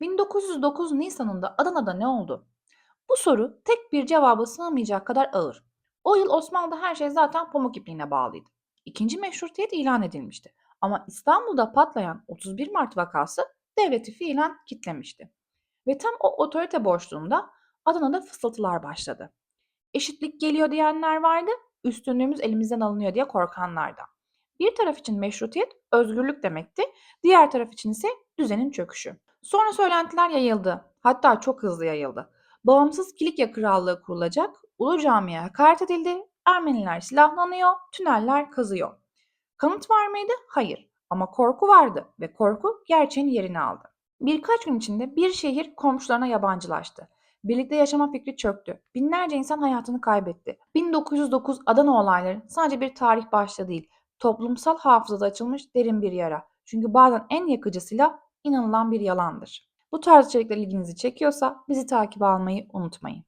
1909 Nisan'ında Adana'da ne oldu? Bu soru tek bir cevaba sığmayacak kadar ağır. O yıl Osmanlı'da her şey zaten pamuk ipliğine bağlıydı. İkinci meşrutiyet ilan edilmişti. Ama İstanbul'da patlayan 31 Mart vakası devleti fiilen kitlemişti. Ve tam o otorite boşluğunda Adana'da fısıltılar başladı. Eşitlik geliyor diyenler vardı, üstünlüğümüz elimizden alınıyor diye korkanlar da. Bir taraf için meşrutiyet özgürlük demekti, diğer taraf için ise düzenin çöküşü. Sonra söylentiler yayıldı, hatta çok hızlı yayıldı. Bağımsız Kilikya Krallığı kurulacak, Ulu Cami'ye hakaret edildi, Ermeniler silahlanıyor, tüneller kazıyor. Kanıt var mıydı? Hayır. Ama korku vardı ve korku gerçeğin yerini aldı. Birkaç gün içinde bir şehir komşularına yabancılaştı. Birlikte yaşama fikri çöktü. Binlerce insan hayatını kaybetti. 1909 Adana olayları sadece bir tarih başlığı değil, toplumsal hafızada açılmış derin bir yara. Çünkü bazen en yakıcı silah inanılan bir yalandır. Bu tarz içerikler ilginizi çekiyorsa bizi takip almayı unutmayın.